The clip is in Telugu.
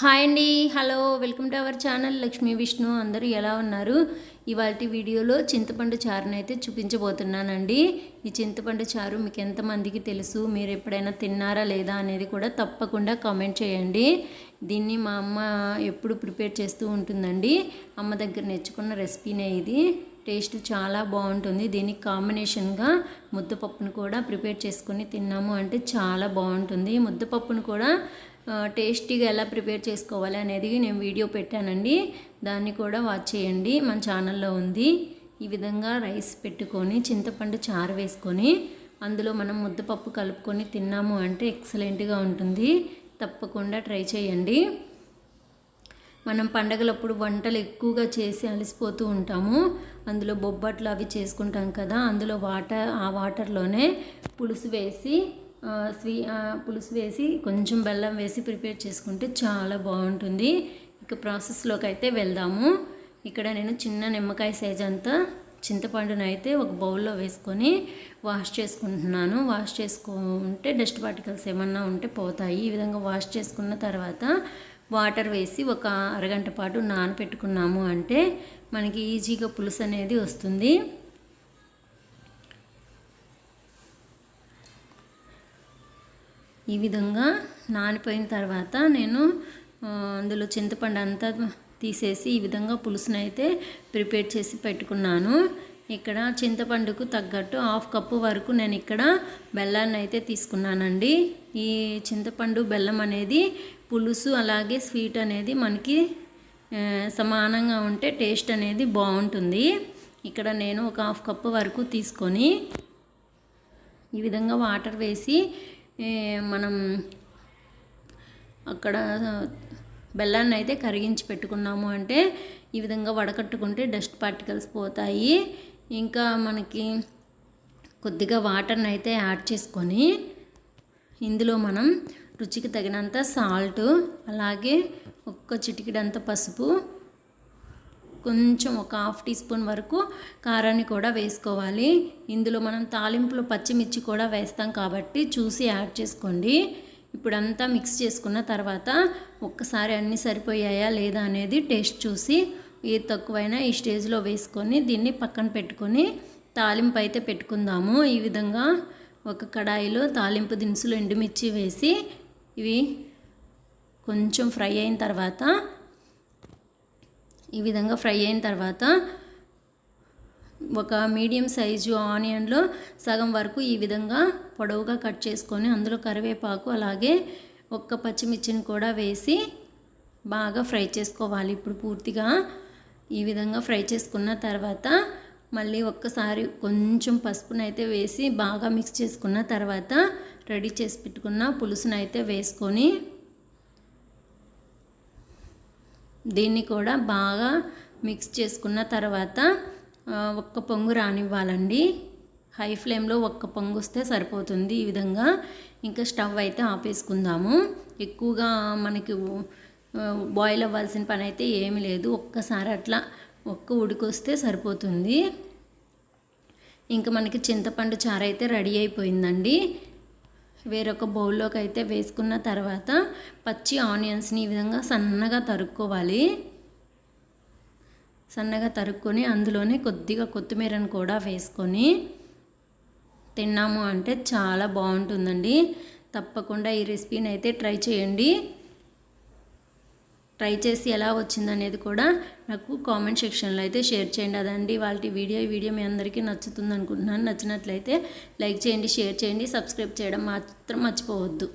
హాయ్ అండి. Hello welcome to our channel Lakshmi Vishnu. అందరూ ఎలా ఉన్నారు? ఇవాళ వీడియోలో చింతపండు చారుని అయితే చూపించబోతున్నానండి. ఈ చింతపండు చారు మీకు ఎంతమందికి తెలుసు? మీరు ఎప్పుడైనా తిన్నారా లేదా అనేది కూడా తప్పకుండా కామెంట్ చేయండి. దీన్ని మా అమ్మ ఎప్పుడు ప్రిపేర్ చేస్తూ ఉంటుందండి. అమ్మ దగ్గర నేర్చుకున్న రెసిపీనే ఇది. టేస్ట్ చాలా బాగుంటుంది. దీనికి కాంబినేషన్గా ముద్దపప్పును కూడా ప్రిపేర్ చేసుకొని తిన్నాము అంటే చాలా బాగుంటుంది. ముద్దపప్పును కూడా టేస్టీగా ఎలా ప్రిపేర్ చేసుకోవాలి అనేది నేను వీడియో పెట్టానండి. దాన్ని కూడా వాచ్ చేయండి. మన ఛానల్లో ఉంది. ఈ విధంగా రైస్ పెట్టుకొని చింతపండు చారు వేసుకొని అందులో మనం ముద్దపప్పు కలుపుకొని తిన్నాము అంటే ఎక్సలెంట్గా ఉంటుంది. తప్పకుండా ట్రై చేయండి. మనం పండగలప్పుడు వంటలు ఎక్కువగా చేసి అలసిపోతూ ఉంటాము. అందులో బొబ్బట్లు అవి చేసుకుంటాం కదా అందులో వాటర్ ఆ వాటర్లోనే పులుసు వేసి స్వీ పులుసు వేసి కొంచెం బెల్లం వేసి ప్రిపేర్ చేసుకుంటే చాలా బాగుంటుంది. ఇక ప్రాసెస్లోకి అయితే వెళ్దాము. ఇక్కడ నేను చిన్న నిమ్మకాయ సైజ్ అంతా చింతపండును అయితే ఒక బౌల్లో వేసుకొని వాష్ చేసుకుంటున్నాను. వాష్ చేసుకుంటే డస్ట్ పార్టికల్స్ ఏమన్నా ఉంటే పోతాయి. ఈ విధంగా వాష్ చేసుకున్న తర్వాత వాటర్ వేసి ఒక అరగంట పాటు నానపెట్టుకున్నాము అంటే మనకి ఈజీగా పులుసు అనేది వస్తుంది. ఈ విధంగా నానిపోయిన తర్వాత నేను అందులో చింతపండు అంతా తీసేసి ఈ విధంగా పులుసుని అయితే ప్రిపేర్ చేసి పెట్టుకున్నాను. ఇక్కడ చింతపండుకు తగ్గట్టు హాఫ్ కప్పు వరకు నేను ఇక్కడ బెల్లాన్ని అయితే తీసుకున్నానండి. ఈ చింతపండు బెల్లం అనేది పులుసు అలాగే స్వీట్ అనేది మనకి సమానంగా ఉంటే టేస్ట్ అనేది బాగుంటుంది. ఇక్కడ నేను ఒక హాఫ్ కప్పు వరకు తీసుకొని ఈ విధంగా వాటర్ వేసి మనం అక్కడ బెల్లాన్ని అయితే కరిగించి పెట్టుకున్నాము అంటే ఈ విధంగా వడకట్టుకుంటే డస్ట్ పార్టికల్స్ పోతాయి. ఇంకా మనకి కొద్దిగా వాటర్ని అయితే యాడ్ చేసుకొని ఇందులో మనం రుచికి తగినంత సాల్ట్ అలాగే ఒక్క చిటికిడంత పసుపు కొంచెం ఒక హాఫ్ టీ స్పూన్ వరకు కారాన్ని కూడా వేసుకోవాలి. ఇందులో మనం తాలింపులో పచ్చిమిర్చి కూడా వేస్తాం కాబట్టి చూసి యాడ్ చేసుకోండి. ఇప్పుడంతా మిక్స్ చేసుకున్న తర్వాత ఒక్కసారి అన్నీ సరిపోయాయా లేదా అనేది టేస్ట్ చూసి ఏది తక్కువైనా ఈ స్టేజ్లో వేసుకొని దీన్ని పక్కన పెట్టుకొని తాలింపు అయితే పెట్టుకుందాము. ఈ విధంగా ఒక కడాయిలో తాలింపు దినుసులు ఎండుమిర్చి వేసి ఇవి కొంచెం ఫ్రై అయిన తర్వాత ఈ విధంగా ఫ్రై అయిన తర్వాత ఒక మీడియం సైజు ఆనియన్లో సగం వరకు ఈ విధంగా పొడవుగా కట్ చేసుకొని అందులో కరివేపాకు అలాగే ఒక్క పచ్చిమిర్చిని కూడా వేసి బాగా ఫ్రై చేసుకోవాలి. ఇప్పుడు పూర్తిగా ఈ విధంగా ఫ్రై చేసుకున్న తర్వాత మళ్ళీ ఒక్కసారి కొంచెం పసుపునైతే వేసి బాగా మిక్స్ చేసుకున్న తర్వాత రెడీ చేసి పెట్టుకున్న పులుసునైతే వేసుకొని దీన్ని కూడా బాగా మిక్స్ చేసుకున్న తర్వాత ఒక్క పొంగు రానివ్వాలండి. హై ఫ్లేమ్లో ఒక్క పొంగు వస్తే సరిపోతుంది ఈ విధంగా. ఇంకా స్టవ్ అయితే ఆపేసుకుందాము. ఎక్కువగా మనకి బాయిల్ అవ్వాల్సిన పని అయితే ఏమీ లేదు. ఒక్కసారి అట్లా ఒక్క ఉడికొస్తే సరిపోతుంది. ఇంకా మనకి చింతపండు చారు అయితే రెడీ అయిపోయిందండి. వేరొక బౌల్లోకి అయితే వేసుకున్న తర్వాత పచ్చి ఆనియన్స్ని ఈ విధంగా సన్నగా తరుక్కోవాలి. సన్నగా తరుక్కొని అందులోనే కొద్దిగా కొత్తిమీరను కూడా వేసుకొని తిన్నాము అంటే చాలా బాగుంటుందండి. తప్పకుండా ఈ రెసిపీని అయితే ట్రై చేయండి. ట్రై చేసి ఎలా వచ్చిందనేది కూడా నాకు కామెంట్ సెక్షన్లో అయితే షేర్ చేయండి. అదండి వాళ్ళ వీడియో. ఈ వీడియో మీ అందరికీ నచ్చుతుంది అనుకుంటున్నాను. నచ్చినట్లయితే లైక్ చేయండి షేర్ చేయండి సబ్స్క్రైబ్ చేయడం మాత్రం మర్చిపోవద్దు.